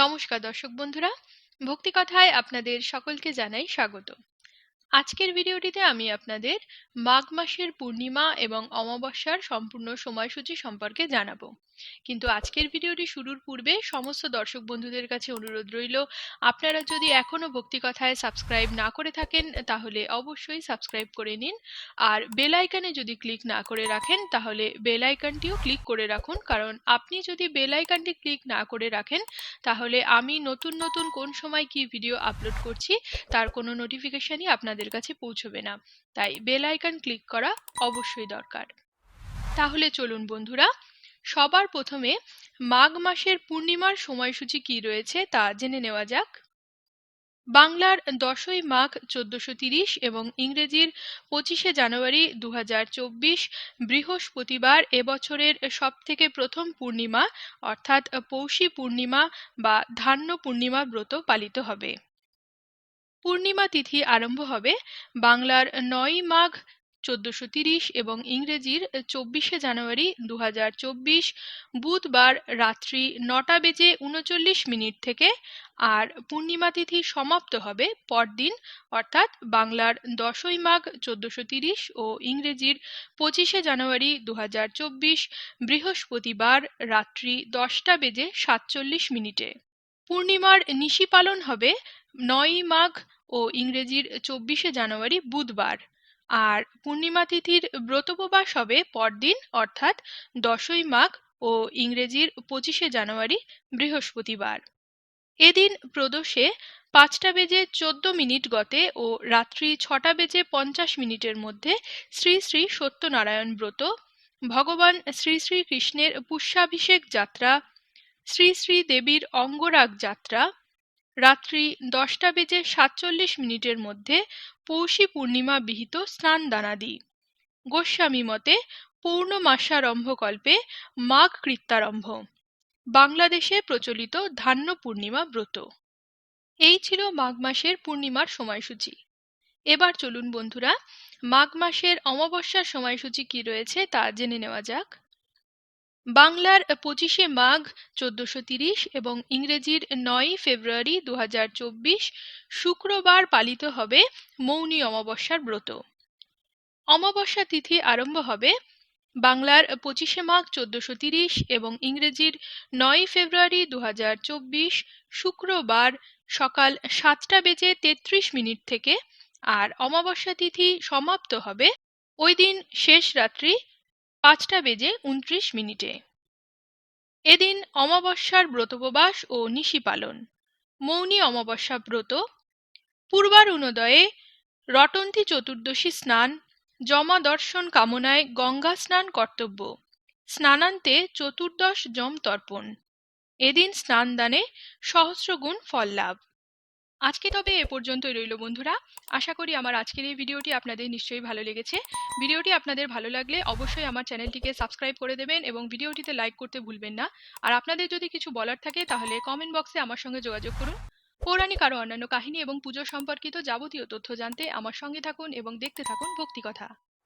নমস্কার দর্শক বন্ধুরা ভক্তি কথায় আপনাদের সকলকে জানাই স্বাগত। আজকের ভিডিওটিতে আমি আপনাদের মাঘ মাসের পূর্ণিমা এবং অমাবস্যার সম্পূর্ণ সময়সূচি সম্পর্কে জানাব। কিন্তু আজকের ভিডিওটি শুরুর পূর্বে সমস্ত দর্শক বন্ধুদের কাছে অনুরোধ রইল, আপনারা যদি এখনও ভক্তিকথায় সাবস্ক্রাইব না করে থাকেন, তাহলে অবশ্যই সাবস্ক্রাইব করে নিন। আর বেল আইকনে যদি ক্লিক না করে রাখেন, তাহলে বেল আইকনটিও ক্লিক করে রাখুন। কারণ আপনি যদি বেল আইকনটি ক্লিক না করে রাখেন, তাহলে আমি নতুন নতুন কোন সময় কি ভিডিও আপলোড করছি, তার কোনো নোটিফিকেশনই আপনাদের কাছে পৌঁছবে না। তাই বেল আইকন ক্লিক করা অবশ্যই দরকার। তাহলে চলুন বন্ধুরা, সবার প্রথমে মাঘ মাসের পূর্ণিমার সময়সূচি কি রয়েছে তা জেনে নেওয়া যাক। বাংলার দশই মাঘ চোদ্দশো তিরিশ এবং ইংরেজির পঁচিশে জানুয়ারি দু হাজার চব্বিশ বৃহস্পতিবার এবছরের সব থেকে প্রথম পূর্ণিমা, অর্থাৎ পৌষী পূর্ণিমা বা ধান্য পূর্ণিমা ব্রত পালিত হবে। পূর্ণিমা তিথি আরম্ভ হবে বাংলার নয়ই মাঘ চোদ্দশো তিরিশ এবং ইংরেজির চব্বিশে জানুয়ারি দু হাজার চব্বিশ, বুধবার রাত্রি নটা বেজে উনচল্লিশ মিনিট থেকে আর পূর্ণিমা তিথি সমাপ্ত হবে পরদিন, অর্থাৎ বাংলার দশই মাঘ চোদ্দশো তিরিশ ও ইংরেজির পঁচিশে জানুয়ারি দু হাজার চব্বিশ বৃহস্পতিবার রাত্রি দশটা বেজে সাতচল্লিশ মিনিটে। পূর্ণিমার নিশি পালন হবে নয়ই মাঘ ও ইংরেজির চব্বিশে জানুয়ারি বুধবার। আর পূর্ণিমা তিথির ব্রতোপবাস হবে পরদিন, অর্থাৎ দশই মাঘ ও ইংরেজির পঁচিশে জানুয়ারি বৃহস্পতিবার। এদিন প্রদোষে পাঁচটা বেজে চোদ্দ মিনিট গতে ও রাত্রি ছটা বেজে পঞ্চাশ মিনিটের মধ্যে শ্রী শ্রী সত্যনারায়ণ ব্রত, ভগবান শ্রী শ্রী কৃষ্ণের পুষ্যাভিষেক যাত্রা, শ্রী শ্রী দেবীর অঙ্গরাগ যাত্রা রাত্রি দশটা বেজে সাতচল্লিশ মিনিটের মধ্যে পৌষী পূর্ণিমা বিহিত স্নান দানাদি গোস্বামী মতে পূর্ণমাসারম্ভকল্পে মাঘ কৃত্যারম্ভ। বাংলাদেশে প্রচলিত ধান্য পূর্ণিমা ব্রত। এই ছিল মাঘ মাসের পূর্ণিমার সময়সূচি। এবার চলুন বন্ধুরা, মাঘ মাসের অমাবস্যার সময়সূচি কি রয়েছে তা জেনে নেওয়া যাক। বাংলার পঁচিশে মাঘ চোদ্দশো তিরিশ এবং ইংরেজির নয়ই ফেব্রুয়ারি দুহাজার চব্বিশ শুক্রবার পালিত হবে মৌনী অমাবস্যার ব্রত। অমাবস্যা তিথি আরম্ভ হবে বাংলার পঁচিশে মাঘ চোদ্দশো তিরিশ এবং ইংরেজির নয়ই ফেব্রুয়ারি দু হাজার চব্বিশ শুক্রবার সকাল সাতটা বেজে তেত্রিশ মিনিট থেকে। আর অমাবস্যা তিথি সমাপ্ত হবে ওই দিন শেষ রাত্রি পাঁচটা বেজে উনত্রিশ মিনিটে। এদিন অমাবস্যার ব্রতোপবাস ও নিশি পালন। মৌনী অমাবস্যা ব্রত। পূর্বার পূর্বারুণোদয়ে রটন্তী চতুর্দশী স্নান জমা দর্শন কামনায় গঙ্গা স্নান কর্তব্য। স্নানান্তে চতুর্দশ জম তর্পণ। এদিন স্নানদানে সহস্রগুণ ফল লাভ। আজকে তবে এ পর্যন্তই রইল বন্ধুরা। আশা করি আমার আজকের এই ভিডিওটি আপনাদের নিশ্চয়ই ভালো লেগেছে। ভিডিওটি আপনাদের ভালো লাগলে অবশ্যই আমার চ্যানেলটিকে সাবস্ক্রাইব করে দেবেন এবং ভিডিওটিতে লাইক করতে ভুলবেন না। আর আপনাদের যদি কিছু বলার থাকে তাহলে কমেন্ট বক্সে আমার সঙ্গে যোগাযোগ করুন। পৌরাণিক আরও অন্যান্য কাহিনী এবং পুজো সম্পর্কিত যাবতীয় তথ্য জানতে আমার সঙ্গে থাকুন এবং দেখতে থাকুন ভক্তি কথা।